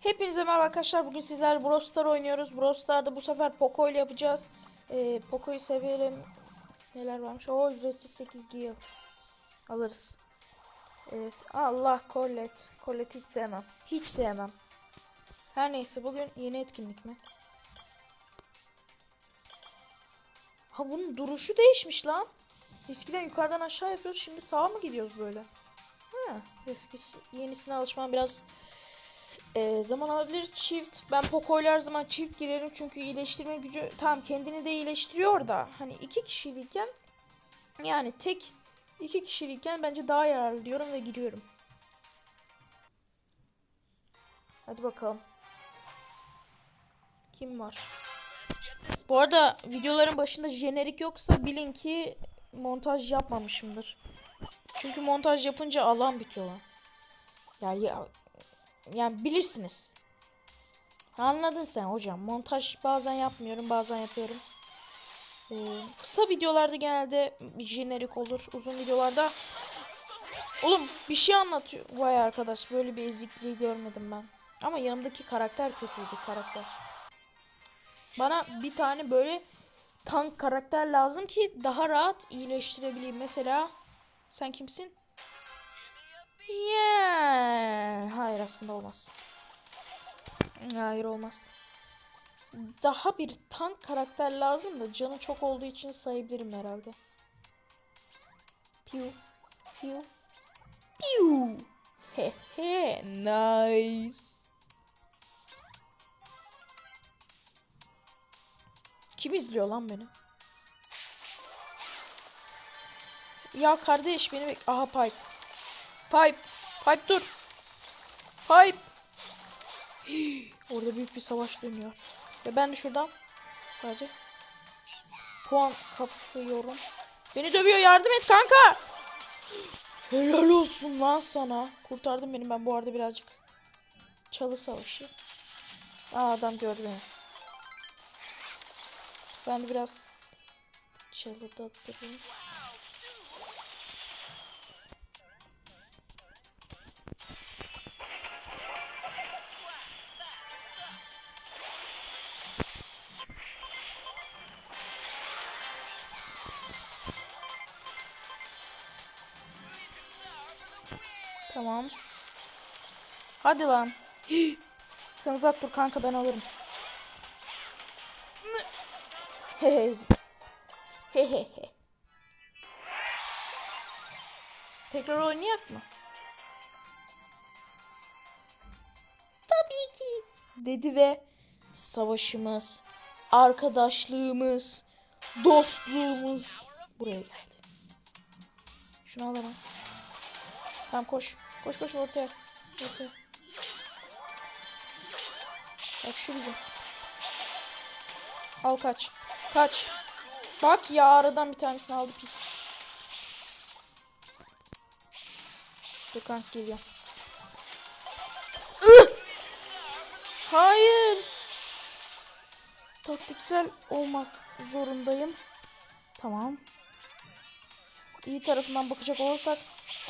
Hepinize merhaba arkadaşlar. Bugün sizlerle Brawl Star oynuyoruz. Brawl Star'da bu sefer Poco ile yapacağız. Ee, Poco'yu severim. Neler varmış? O ücretsiz 8 giyil. Alırız. Evet. Allah Colette. Colette hiç sevmem. Hiç sevmem. Her neyse bugün yeni etkinlik mi? Ha bunun duruşu değişmiş lan. Eskiden yukarıdan aşağı yapıyoruz. Şimdi sağa mı gidiyoruz böyle? Ha, eskisi yenisine alışmam biraz e, zaman alabilir. Çift. Ben Poco'yla her zaman çift girerim. Çünkü iyileştirme gücü tam kendini de iyileştiriyor da. Hani iki kişiyken yani tek iki kişiyken bence daha yararlı diyorum ve giriyorum. Hadi bakalım. Kim var? Bu arada videoların başında jenerik yoksa bilin ki montaj yapmamışımdır. Çünkü montaj yapınca alan bitiyor lan. Ya, ya yani bilirsiniz. Anladın sen hocam. Montaj bazen yapmıyorum, bazen yapıyorum. Ee, kısa videolarda genelde jenerik olur. Uzun videolarda Oğlum bir şey anlatıyor. Vay arkadaş böyle bir ezikliği görmedim ben. Ama yanımdaki karakter kötüydü karakter. Bana bir tane böyle tank karakter lazım ki daha rahat iyileştirebileyim. Mesela sen kimsin? Yeah. Aslında olmaz. Hayır olmaz. Daha bir tank karakter lazım da canı çok olduğu için sayabilirim herhalde. Piu. Piu. Piu. He he. Nice. Kim izliyor lan beni? Ya kardeş beni bek... Aha Pipe. Pipe. Pipe dur. Hii, Orada büyük bir savaş dönüyor. Ve ben de şuradan sadece puan kapıyorum. Beni dövüyor yardım et kanka. Helal olsun lan sana. Kurtardın beni ben bu arada birazcık. Çalı savaşı. Aa adam gördü beni. Ben de biraz çalıda durayım. Tamam. Hadi lan. Sen uzak dur kanka ben alırım. Hehe. Hehehe. Tekrar oynayak mı? Tabii ki. Dedi ve savaşımız, arkadaşlığımız, dostluğumuz buraya geldi. Şunu alalım. Tamam koş. Koş koş ortaya. Ortaya. Bak şu bizim. Al kaç. Kaç. Bak ya aradan bir tanesini aldı pis. Gökhan geliyor. Hayır. Taktiksel olmak zorundayım. Tamam. İyi tarafından bakacak olursak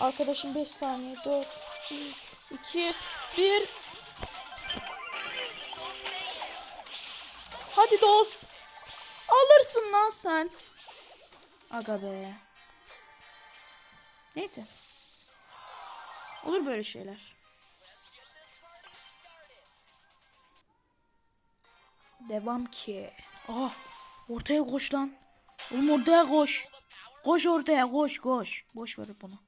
arkadaşım 5 saniye 4 3 2 1 Hadi dost. Alırsın lan sen. Aga be. Neyse. Olur böyle şeyler. Devam ki. Aha. Ortaya koş lan. Oğlum ortaya koş. Koş ortaya koş koş. Boş ver bunu.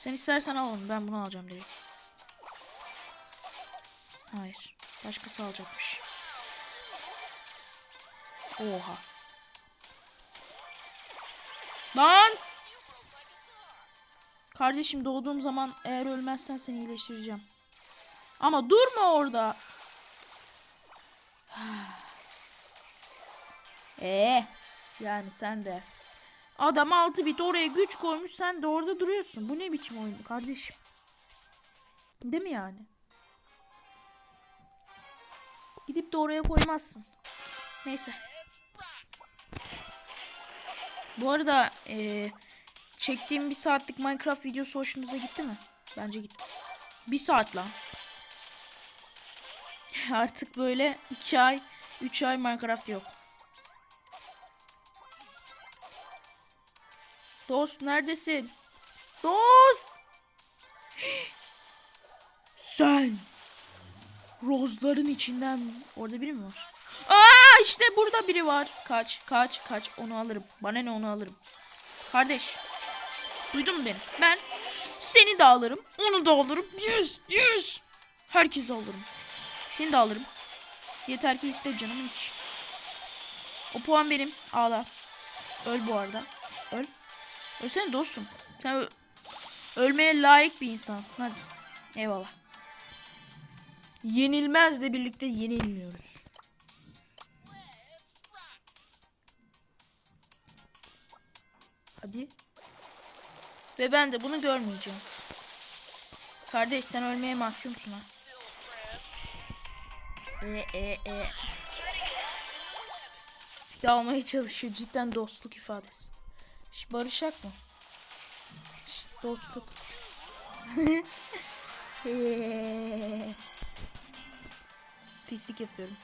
Sen istersen al onu. Ben bunu alacağım direkt. Hayır. Başkası alacakmış. Oha. Lan! Kardeşim doğduğum zaman eğer ölmezsen seni iyileştireceğim. Ama durma orada. Ee, yani sen de. Adam 6 bit oraya güç koymuş sen de orada duruyorsun. Bu ne biçim oyun kardeşim? Değil mi yani? Gidip de oraya koymazsın. Neyse. Bu arada eee, çektiğim bir saatlik Minecraft videosu hoşunuza gitti mi? Bence gitti. Bir saat lan. Artık böyle 2 ay, 3 ay Minecraft yok. Dost neredesin? Dost! Sen! Rozların içinden orada biri mi var? Aa işte burada biri var. Kaç, kaç, kaç. Onu alırım. Bana ne onu alırım. Kardeş. Duydun mu beni? Ben seni de alırım. Onu da alırım. Yes, yes. Herkesi alırım. Seni de alırım. Yeter ki iste canım hiç. O puan benim. Ağla. Öl bu arada. Öl. Ölsene dostum. Sen ölmeye layık bir insansın. Hadi. Eyvallah. Yenilmezle birlikte yenilmiyoruz. Hadi. Ve ben de bunu görmeyeceğim. Kardeş sen ölmeye mahkumsun ha. E e e. Bir de almaya çalışıyor. Cidden dostluk ifadesi. Şş, barışak mı? Şş, dostluk. Pislik yapıyorum.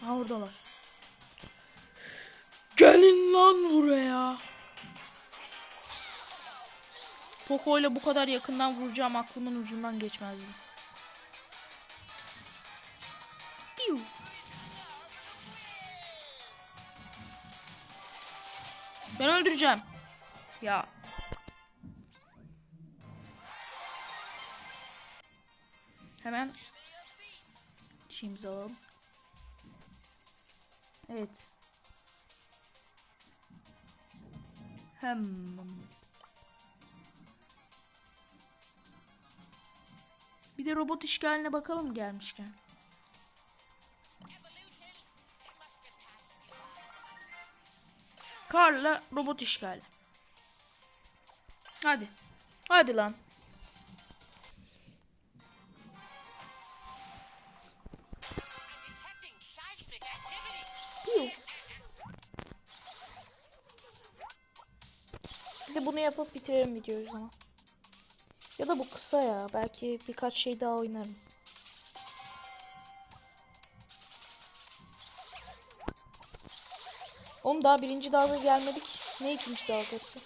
Ha oradalar. Gelin lan buraya. Poco ile bu kadar yakından vuracağım aklımın ucundan geçmezdi. Ben öldüreceğim. Ya. Hemen şeyimizi. Evet. Hem. Bir de robot işgaline bakalım gelmişken. Karla robot işgali. Hadi. Hadi lan. de bunu yapıp bitirelim videoyu o zaman. Ya da bu kısa ya. Belki birkaç şey daha oynarım. Oğlum daha birinci dalga gelmedik. Ne ikinci dalgası?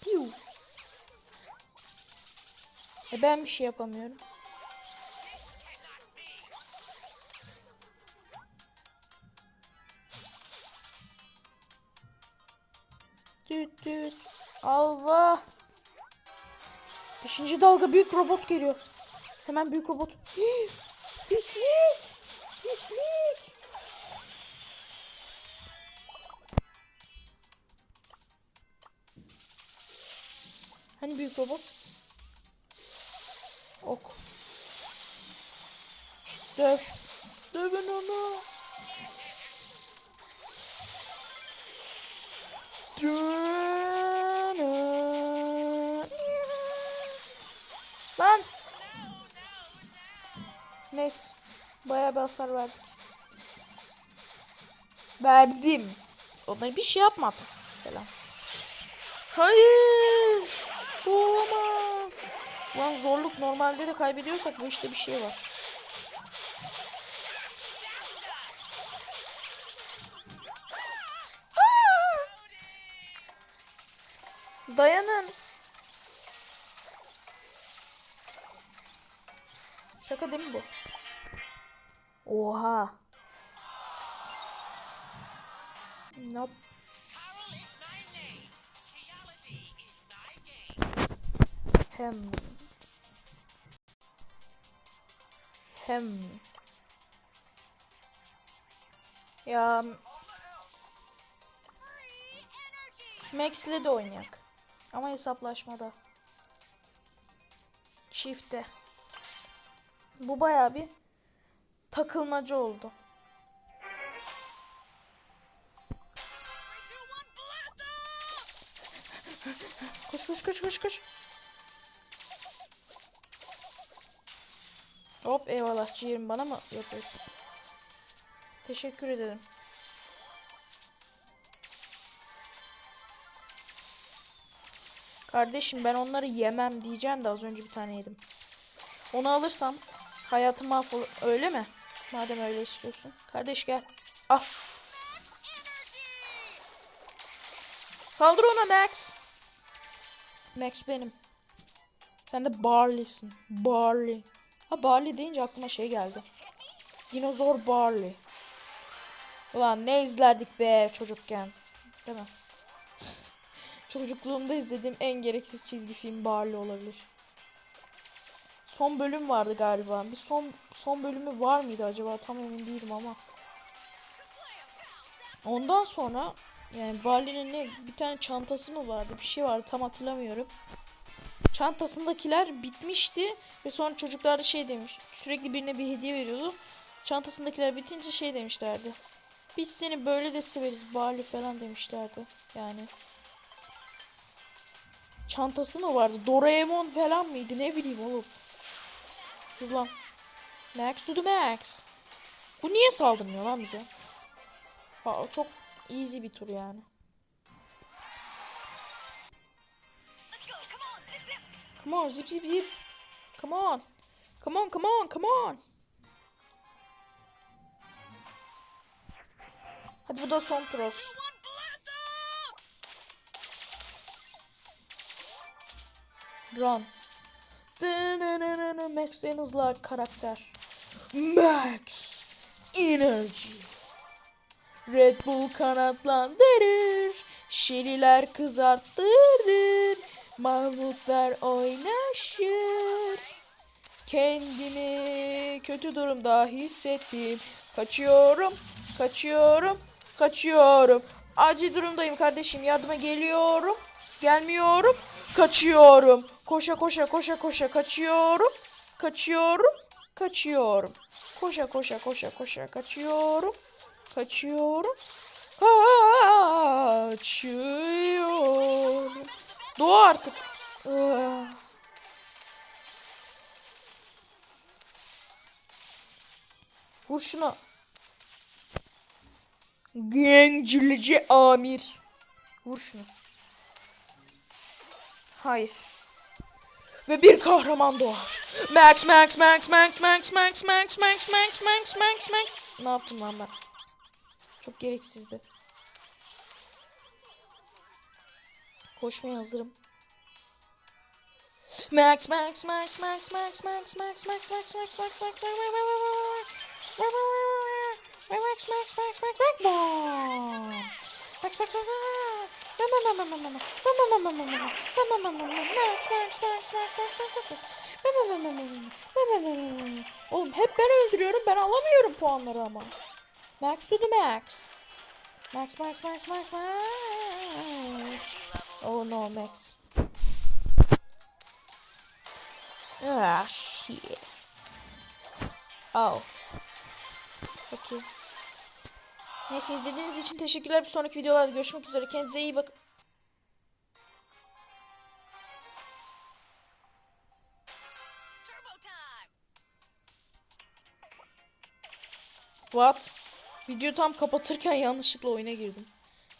Piu. E ben bir şey yapamıyorum. Dalga büyük robot geliyor. Hemen büyük robot. Hii, Pislik. Pislik. Hani büyük robot? Ok. Döv. Dövün onu. Dönün. Neyse. Bayağı bir hasar verdik. Verdim. Ona bir şey yapmadım. Falan. Hayır. Bu olamaz. Lan zorluk normalde de kaybediyorsak bu işte bir şey var. Dayanın. Şaka değil mi bu? My game. Hem. Hem. Ya Max'le de oynayak. Ama hesaplaşmada. Çifte. Bu bayağı bir takılmacı oldu. Koş koş koş koş koş. Hop eyvallah ciğerim bana mı yapıyorsun? Teşekkür ederim. Kardeşim ben onları yemem diyeceğim de az önce bir tane yedim. Onu alırsam hayatım mahvolur. Öyle mi? Madem öyle istiyorsun. Kardeş gel. Ah. Saldır ona Max. Max benim. Sen de Barley'sin. Barley. Ha Barley deyince aklıma şey geldi. Dinozor Barley. Ulan ne izlerdik be çocukken. Değil mi? Çocukluğumda izlediğim en gereksiz çizgi film Barley olabilir. Son bölüm vardı galiba. Bir son son bölümü var mıydı acaba? Tam emin değilim ama. Ondan sonra yani Barley'nin ne bir tane çantası mı vardı? Bir şey vardı tam hatırlamıyorum. Çantasındakiler bitmişti ve sonra çocuklar da şey demiş. Sürekli birine bir hediye veriyordu. Çantasındakiler bitince şey demişlerdi. Biz seni böyle de severiz Barley falan demişlerdi. Yani. Çantası mı vardı? Doraemon falan mıydı? Ne bileyim oğlum. Hızlan. Max to the max. Bu niye saldırmıyor lan bize? Ha, çok easy bir tur yani. Come on zip zip zip. Come on. Come on come on come on. Hadi bu da son tros. Run. Max en karakter. Max Energy. Red Bull kanatlandırır. Şeliler kızarttırır. Mahmutlar oynaşır. Kendimi kötü durumda hissettim. Kaçıyorum, kaçıyorum, kaçıyorum. Acil durumdayım kardeşim. Yardıma geliyorum. Gelmiyorum. Kaçıyorum. Koşa koşa koşa koşa kaçıyorum. Kaçıyorum. Kaçıyorum. Koşa koşa koşa koşa kaçıyorum. Kaçıyorum. Kaçıyorum. Doğa artık. Ah. Vur şuna. Gencilici amir. Vur şunu. Hayır. Ve bir kahraman doğar. Max Max Max Max Max Max Max Max Max Max Max Max. Ne yaptım lan ben? Çok gereksizdi. Koşmaya hazırım. Max Max Max Max Max Max Max Max Max Max Max Max Max Max Max Max Max Bomb. Max Max Max Bak bak bak. Mama mama mama. Mama mama mama. Mama mama mama. Maç maç maç maç maç maç. Mama mama mama. Mama mama mama. Oğlum hep ben öldürüyorum. Ben alamıyorum puanları ama. Max to the max. Max max max max max. Oh no max. Ah shit. Oh. Okay. Neyse izlediğiniz için teşekkürler. Bir sonraki videolarda görüşmek üzere. Kendinize iyi bakın. What? Videoyu tam kapatırken yanlışlıkla oyuna girdim.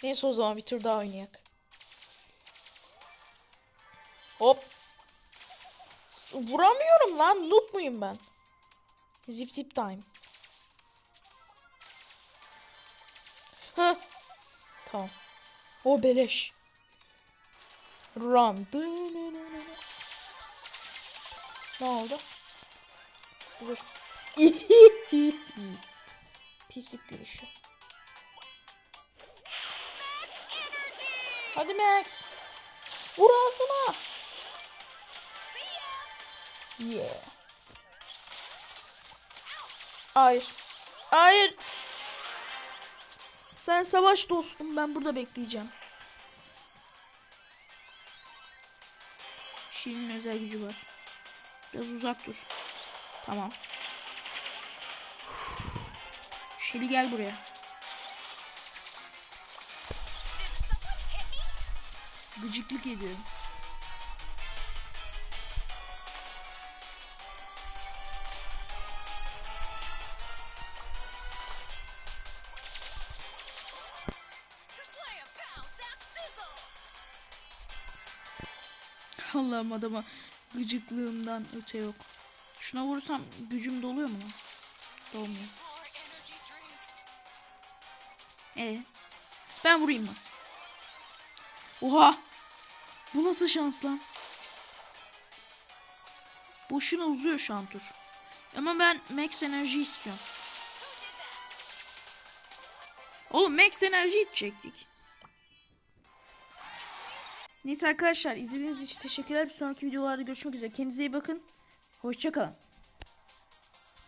Neyse o zaman bir tur daha oynayak. Hop. S- vuramıyorum lan. Noob muyum ben? Zip zip time. Tamam. O beleş. Run. Ne oldu? Dur. Pislik gülüşü. Hadi Max. Vur ağzına. Yeah. Hayır. Hayır. Sen savaş dostum. Ben burada bekleyeceğim. Şirin'in özel gücü var. Biraz uzak dur. Tamam. Şeli gel buraya. Gıcıklık ediyorum. Allah'ım adama gıcıklığımdan öte yok. Şuna vursam gücüm doluyor mu? lan? Dolmuyor. More energy drink. E ben vurayım mı? Oha! Bu nasıl şans lan? Boşuna uzuyor şu an tur. Ama ben max enerji istiyorum. Oğlum max enerji içecektik. Neyse arkadaşlar izlediğiniz için teşekkürler. Bir sonraki videolarda görüşmek üzere. Kendinize iyi bakın. Hoşçakalın.